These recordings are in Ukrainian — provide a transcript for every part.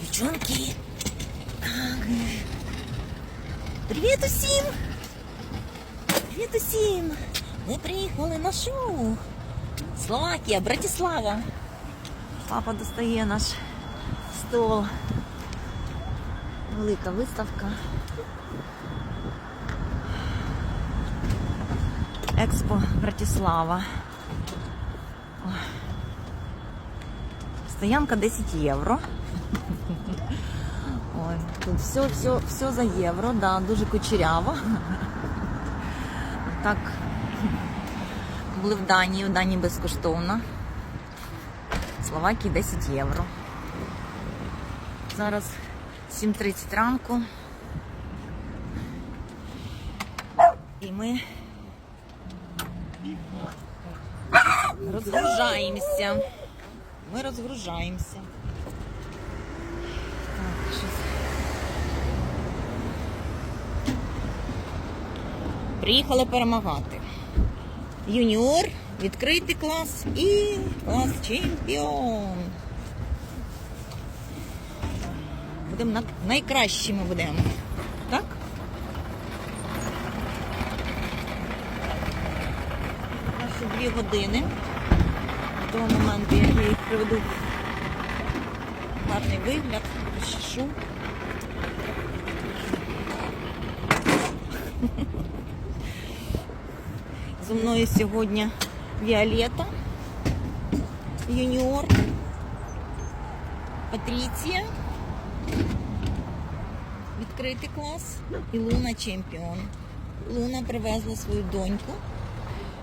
Дівчонки. Привіт усім! Привіт усім! Ми приїхали на шоу. Словакія, Братислава. Папа достає наш стол. Велика виставка. Експо Братислава. Стоянка 10 євро. Ой, тут все, все, все за євро, да, дуже кучеряво. Так, були в Данії, в Данії безкоштовно. В Словакії 10 євро. Зараз 7.30 ранку. І ми розгружаємося. Ми розгружаємося. Так, щось. Приїхали перемагати. Юніор, відкритий клас і клас чемпіон. Будемо на... найкращими будемо. Так? Наші дві години. До того моменту, я їх приведу гарний вигляд, розчешу. Зі мною сьогодні Віолета, Юніор, Патріція, відкритий клас і Луна чемпіон. Луна привезла свою доньку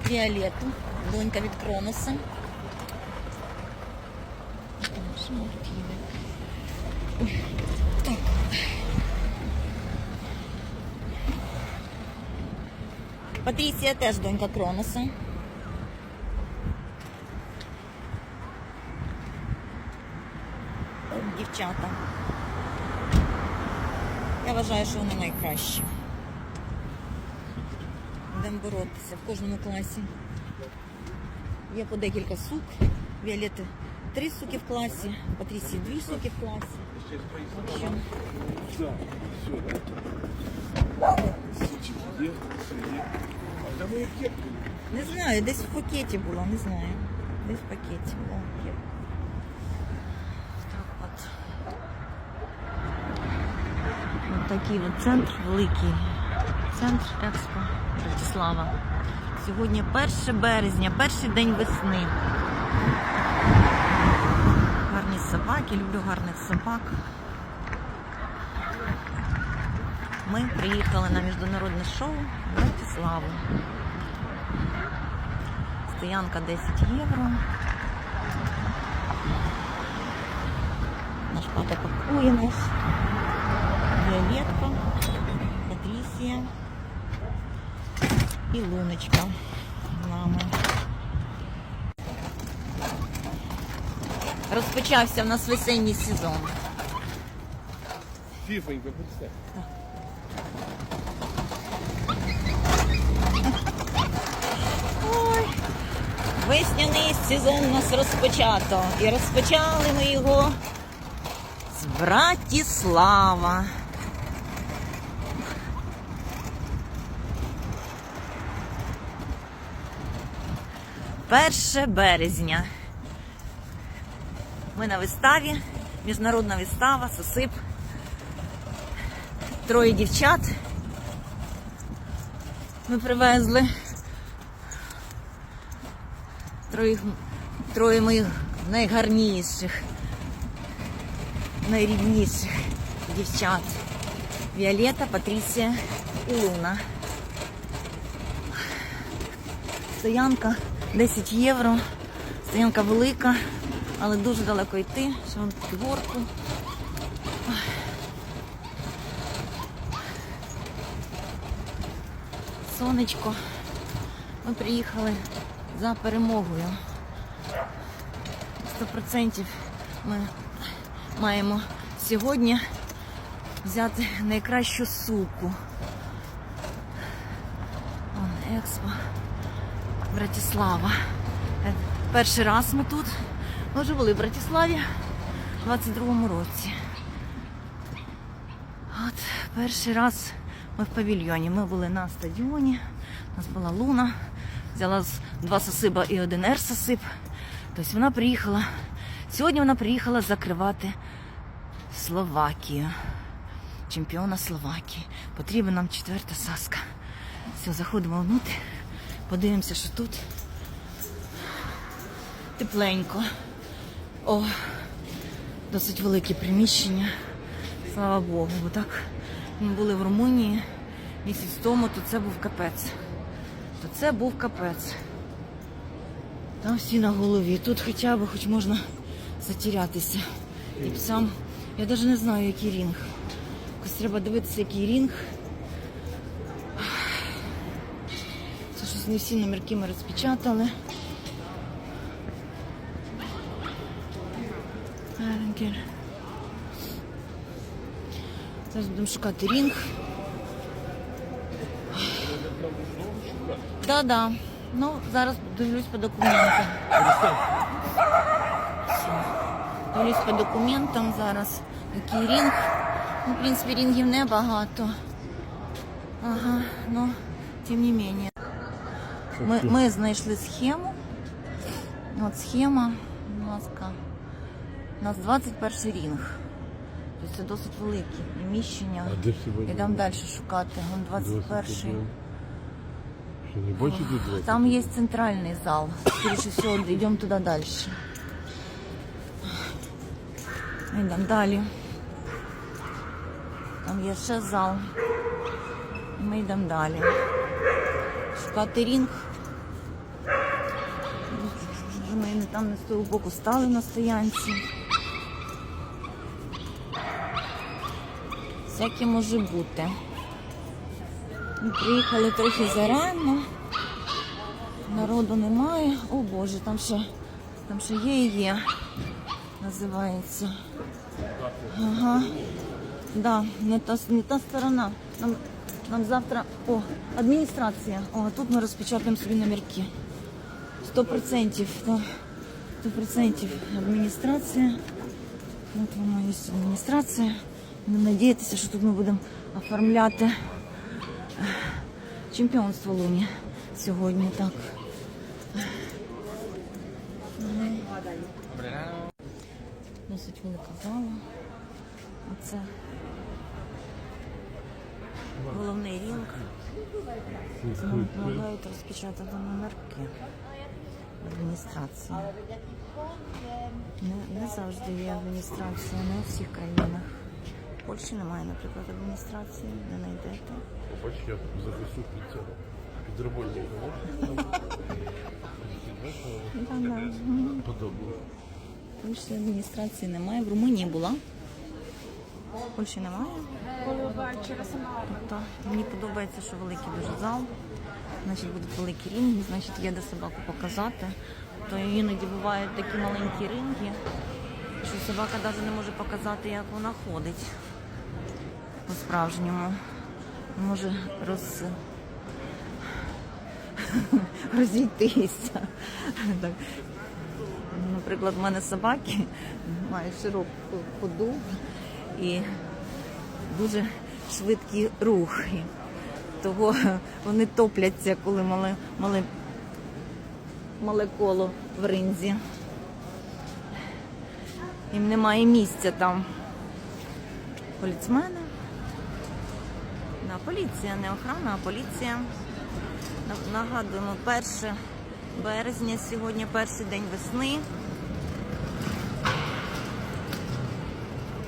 Віолету, донька від Кроноса. Шмаркіли. Так. Патрісія теж донька Кроноса. Дівчата. Я вважаю, що вони найкращі. Будемо боротися в кожному класі. Є по декілька сук. Віолети три суки в класі, Патрісії дві суки в класі. В Где? А там и кепка. не знаю, десь в пакеті було, не знаю. Десь в пакеті було. Так от. Ось такий от центр великий. Центр Експо Братислава. Сьогодні 1 березня, перший день весни. Гарні собаки, люблю гарних собак. Ми приїхали на міжнародне шоу в Братиславу. Стоянка 10 євро. Наш папа пакує нас. Віолетка, Патрісія і Луночка з нами. Розпочався в нас весенній сезон. Фифонька, представь. Ой, весняний сезон у нас розпочато. І розпочали ми його з Братіслава. Перше березня. Ми на виставі, міжнародна вистава, сосип. Троє дівчат. Ми привезли троє, троє моїх найгарніших, найрідніших дівчат. Віолета, Патрісія і Луна. Стоянка 10 євро. Стоянка велика, але дуже далеко йти. Ще вон підгорку. Сонечко. Ми приїхали за перемогою. 100% ми маємо сьогодні взяти найкращу суку. Експо. Братислава. Е, Перший раз ми тут. Ми вже були в Братиславі у 22-му році. От перший раз ми в павільйоні. Ми були на стадіоні. У нас була луна. Взяла два сосиба і один ер-сосип. Тобто вона приїхала. Сьогодні вона приїхала закривати Словакію. Чемпіона Словакії. Потрібна нам четверта саска. Все, заходимо внутрь. Подивимося, що тут. Тепленько. О, досить велике приміщення. Слава Богу, бо так ми були в Румунії місяць тому, то це був капець. То це був капець. Там всі на голові. Тут хоча б хоч можна затірятися. І б сам. Я навіть не знаю, який рінг. Якось треба дивитися, який рінг. Це щось не всі номерки ми розпечатали. Зараз будемо шукати рінг. Да, да. Ну, зараз дивлюсь по документам. Дивлюсь по документам зараз. Який рінг. Ну, в принципі, рінгів небагато. Ага, ну, тим не менее. Ми, ми знайшли схему. От схема, будь ласка. У нас 21 рінг. Тобто це досить велике приміщення. Йдемо далі шукати. Вон 21. Що не бачите тут 20? Там є центральний зал. Скоріше всього, йдемо туди далі. Йдемо далі. Там є ще зал. Ми йдемо далі. Шукати рінг. Ми не там не з того боку стали на стоянці. Всяке може бути. Ми приїхали трохи зарано. Народу немає. О Боже, там ще, там ще є і є. Називається. Ага. Да, не та, не та сторона. Нам, нам завтра. О, адміністрація. О, тут ми розпечатаємо собі номерки. Сто процентів. Сто процентів адміністрація. От воно є адміністрація. Будемо надіятися, що тут ми будемо оформляти чемпіонство Луні сьогодні. Так. Досить велика зала. Оце головний ринг. Це нам допомагають розпечатати номерки адміністрації. Не, не завжди є адміністрація, не у всіх країнах. В Польщі немає, наприклад, адміністрації, не знайдете. Бач, я запишу під цього. Під роботника. Подобно. Польщі адміністрації немає. В Румунії була. В Польщі немає. Тобто мені подобається, що великий дуже зал. Значить, будуть великі ринги, значить, є де собаку показати. То іноді бувають такі маленькі ринги, що собака навіть не може показати, як вона ходить по-справжньому. Може роз... розійтися. Так. Наприклад, в мене собаки мають широку ходу і дуже швидкі рухи. Того вони топляться, коли мале, мале, мале коло в ринзі. Їм немає місця там. Поліцмени. Да, поліція, не охрана, а поліція. Нагадуємо, 1 березня, сьогодні перший день весни.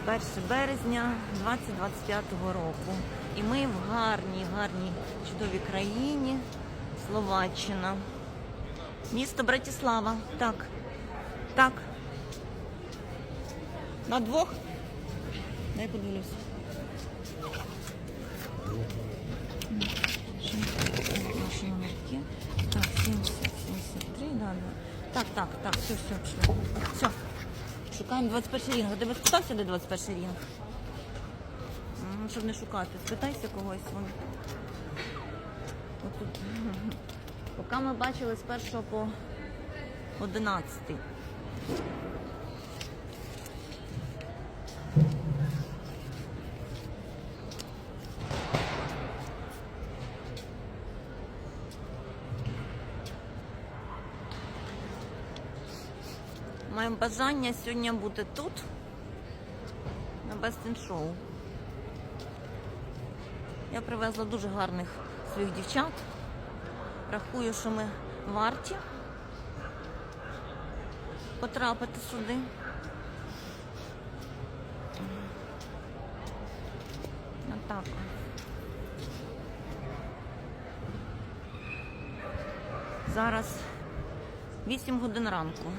1 березня 2025 року. І ми в гарній, гарній, чудовій країні Словаччина. Місто Братіслава. Так. Так. На двох? Дай подивлюсь. Ще Наші номерки. Так, 70, 73, да, да. Так, так, так, все, все, все. Все. Шукаємо 21 рінг. А Ти би спитався, де 21 рінг? М, Щоб не шукати. Спитайся когось. Вон. Отут. Поки ми бачили з 1 по 11. Бажання сьогодні бути тут, на Бестін Шоу. Я привезла дуже гарних своїх дівчат. Рахую, що ми варті потрапити сюди. Отак. Зараз 8 годин ранку.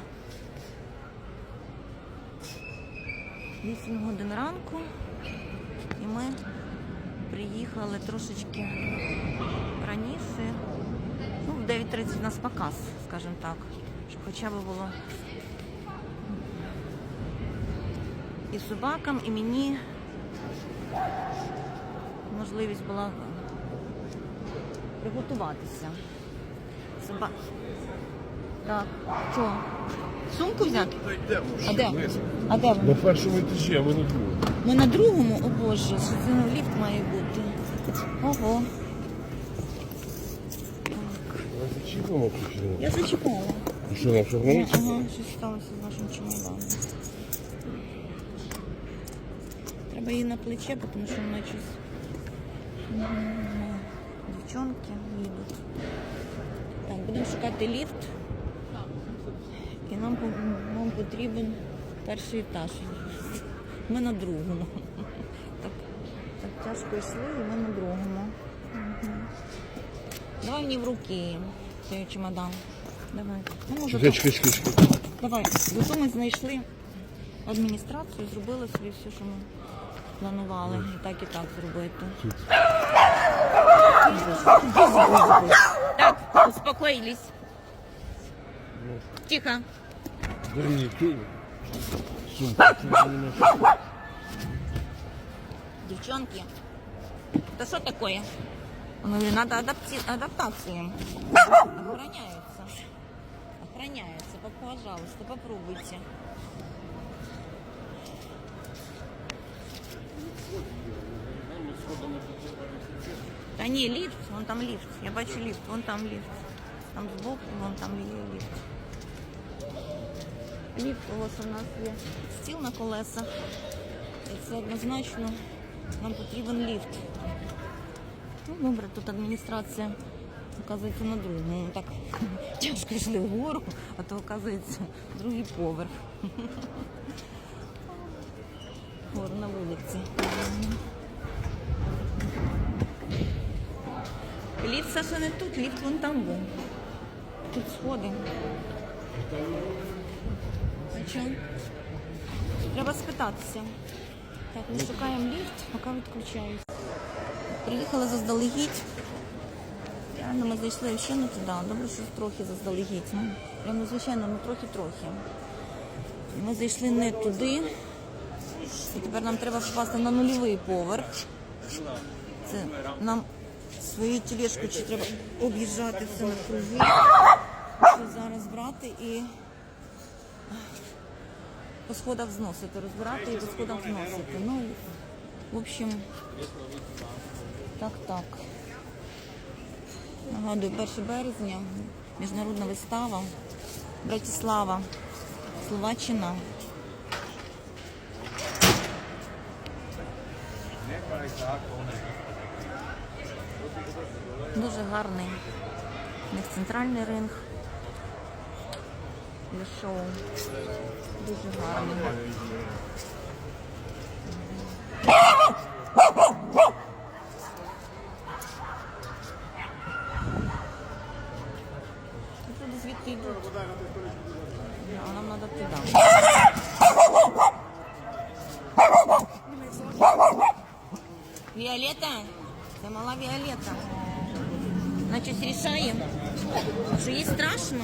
8 годин ранку. І ми приїхали трошечки раніше. Ну, в 9.30 у нас показ, скажімо так. Щоб хоча б було і собакам, і мені можливість була приготуватися. Соба... Так, що? Сумку взяти? А де? А де На ви? першому етажі, а ми на другому. Ми на другому, о Боже, що це ліфт має бути. Ого. Ми зачіпимо. Я зачекала. І що, нам що гнуть? Ага, щось сталося з нашим чемоданом. Треба її на плече, тому що вона щось. Мгм. Дівчонки їдуть. Так, будемо шукати ліфт. Нам, нам потрібен перший етаж. Ми на другому. Так, так тяжко йшли, і ми на другому. Мгм. Давай мені в руки цей чемодан. Давай. Ну, може, Чекай, чекай, чекай, чекай. Давай, зато ми знайшли адміністрацію, зробили собі все, що ми планували. І так, і так зробити. Так, успокоїлись. Тихо. Дай мені ту сумку. Це не наша. Девчонки, это что такое? Он говорит, надо адапти- адаптацию. Охраняется. Охраняется. Пап- Пожалуйста, попробуйте. Та ні, ліфт, вон там ліфт. Я бачу ліфт, вон там ліфт. Там збоку, вон там є ліфт. Ліфт, ось у нас є стіл на колесах. І це однозначно нам потрібен ліфт. Ну, добре, тут адміністрація, оказується, на другому. Так тяжко йшли вгору, а то, оказується, другий поверх. Гору на вулиці. Ліфт Саша не тут, ліфт вон там був. Тут сходи. А? Треба спитатися. Так, ми шукаємо ліфт, поки відключаюсь. Приїхали заздалегідь. Ми зайшли ще не туди. Добре, що трохи заздалегідь. Ну, прямо звичайно, ну трохи-трохи. Ми зайшли не туди. І тепер нам треба впасти на нульовий поверх. Це нам свою тележку чи треба об'їжджати все на круги. Що зараз брати і по сходах зносити, розбирати і по сходах зносити. Ну, в общем, так, так. Нагадую, 1 березня, міжнародна вистава, Братислава, Словаччина. Дуже гарний. У них центральний ринг для шоу. Дуже гарний. Люди звідти йдуть. А нам треба туди. Віолетта? Це мала Віолетта. Значить, рішаємо, що їй страшно.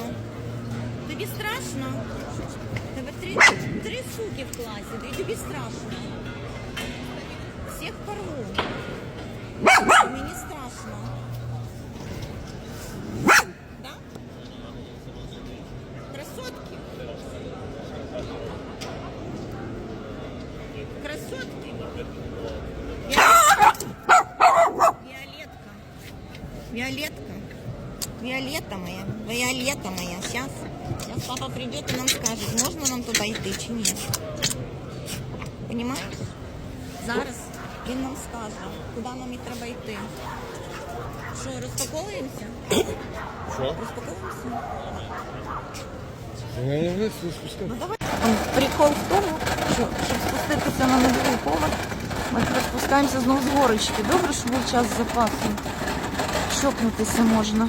Тобі страшно? Тебе три, три суки в класі, і тобі страшно. Всіх порву. Мені страшно. Да? Красотки? Красотки? Виолетка. Виолетка. Виолетта моя, Виолетта моя, сейчас. Сейчас папа придет и нам скажет, можно нам туда йти чи ні. Понимаешь? Зараз він нам скаже, куди нам і треба йти. Що, розпаковуємося? Що? Розпаковуємося? Я спускати. Ну давай. Прикол в тому, що щоб спуститися на новий поверх, ми тепер спускаємося знову з горочки. Добре, що був час з запасом. Чокнутися можна.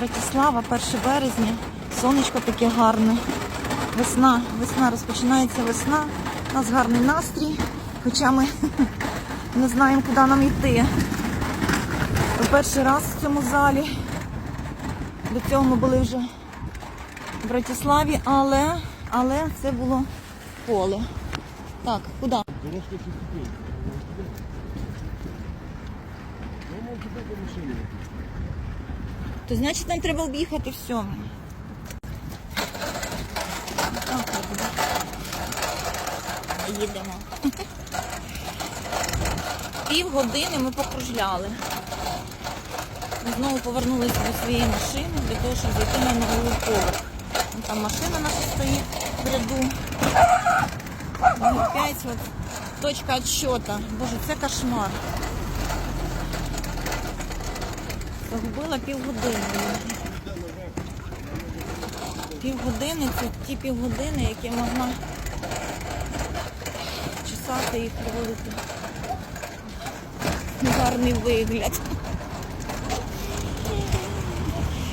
Братислава, 1 березня. Сонечко таке гарне. Весна, весна, розпочинається весна. У нас гарний настрій, хоча ми не знаємо, куди нам йти. Перший раз в цьому залі. До цього ми були вже в Братиславі, але, але це було поле. Так, куди? Дорожка чи машина. То значить нам треба об'їхати буде. Їдемо. Пів години ми покружляли. Ми знову повернулися до своєї машини для того, щоб зайти на новий поверх. Там машина наша стоїть в ряду. Опять от точка відсчета. Боже, це кошмар. Загубила півгодини. Півгодини це ті півгодини, які могла чесати і приводити гарний вигляд.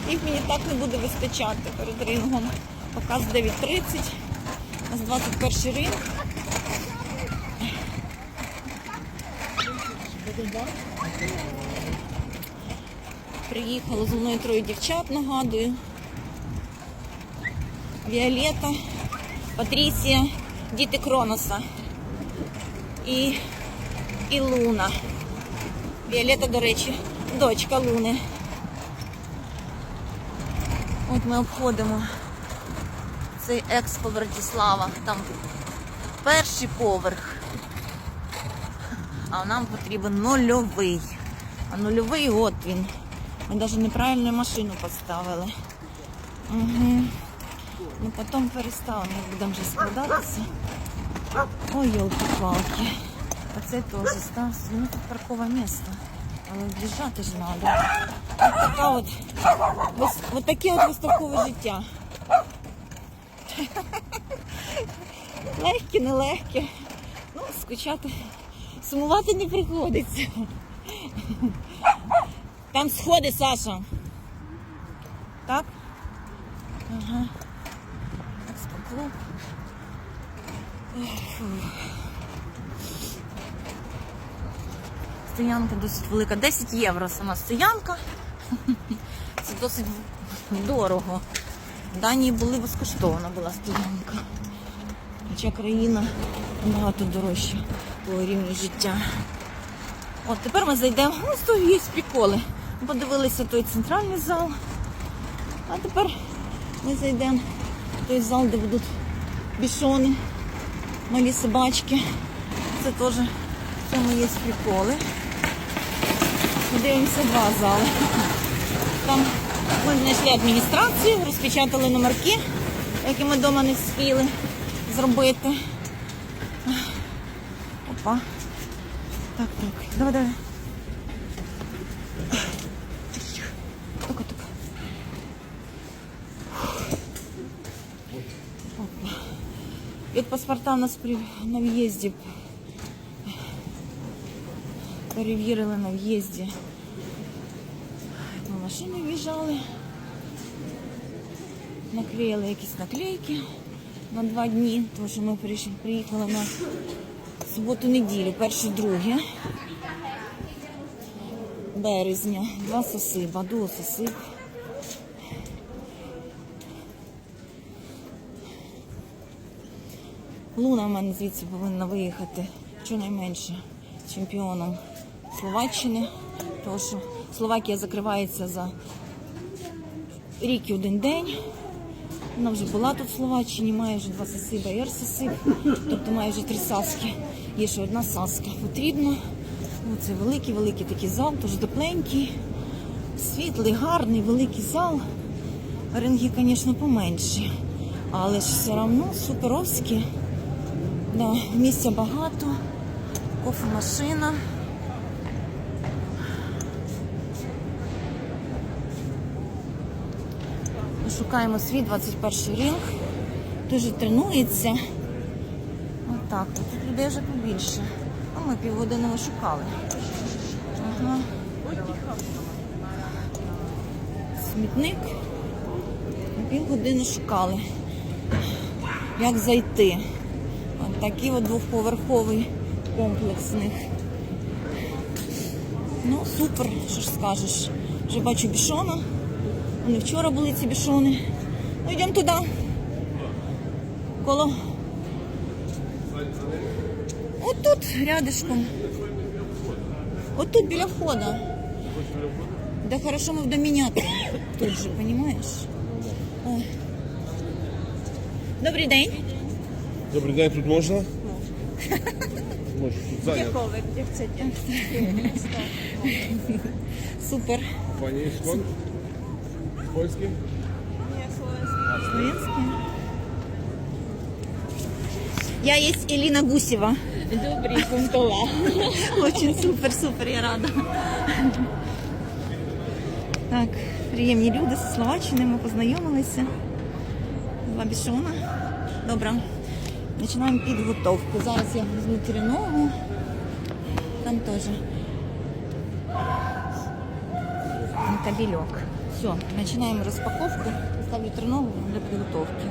Їх мені так не буде вистачати перед рингом. Показ 9.30. У нас 21 ринг. Приїхало зі мною троє дівчат, нагадую. Віолетта, Патрісія, діти Кроноса і, і Луна. Віолетта, до речі, дочка Луни. От ми обходимо цей експо Братислава. Там перший поверх. А нам потрібен нульовий. А нульовий от він. Ми навіть неправильну машину поставили. Угу. Ну потім переставимо, як будемо вже складатися. Ой, елки-палки. А це теж стався. Ну тут паркове місце. Але в'їжджати ж треба. Ось така от, вис- от таке от виставкове життя. Легке, нелегке. Ну, скучати. Сумувати не приходиться. Там сходи, Саша. Так? Ага. Експоклуб. Фу. Стоянка досить велика. 10 євро сама стоянка. Це досить дорого. В Данії були безкоштовна була стоянка. Хоча країна набагато дорожча по рівню життя. От тепер ми зайдемо. Ось тут приколи. Подивилися той центральний зал. А тепер ми зайдемо в той зал, де будуть бішони, малі собачки. Це теж в цьому є приколи. Подивимося два зали. Там ми знайшли адміністрацію, розпечатали номерки, які ми вдома не встигли зробити. Опа. Так, так. Давай, давай. Тихо-тихо. Тихо, тихо. Опа. І от паспорта у нас при... на в'їзді. Перевірили на в'їзді. Ми машини в'їжджали. Наклеїли якісь наклейки на два дні, тому що ми приїхали на суботу-неділю, перше, друге березня. Два сосиба, дуо сосиб. Луна в мене звідси повинна виїхати щонайменше чемпіоном Словаччини, тому що Словакія закривається за рік і один день. Вона вже була тут в Словаччині, має вже два сосиба і ерсосиб, тобто має вже три саски. Є ще одна саска. Потрібно. Оце великий, великий такий зал, теж тепленький. Світлий, гарний, великий зал. Ринги, звісно, поменші. Але ж все одно суперовські. Да, місця багато. Кофемашина. Шукаємо свій 21 ринг. Дуже тренується. Отак. Тут людей вже побільше. А ми півгодини не шукали. Ага. Смітник. Півгодини шукали. Як зайти? Такий от двохповерховий комплекс них. Ну, супер, що ж скажеш. Вже бачу бішона. Вони вчора були ці бішони. Ну, йдемо туди. Коло. Отут рядышком. Отут біля входа. Да хорошо мы в доміняти. Тут же? Ой. Добрий день. Добрий день, тут можна? Можна, тут зайнято. Где chcete? Супер. Пані Скон? Польський? Slovenský. Словенський. Я есть Элина Гусева. Dobrý, Kuntola. Очень супер, супер, я рада. Так, приємні люди зі Словаччини, ми познайомилися. Два бішона. Добре. Починаємо підготовку. Зараз я візьму тернову. Там теж. Кабельок. Все, починаємо розпаковку. Ставлю треногу для підготовки.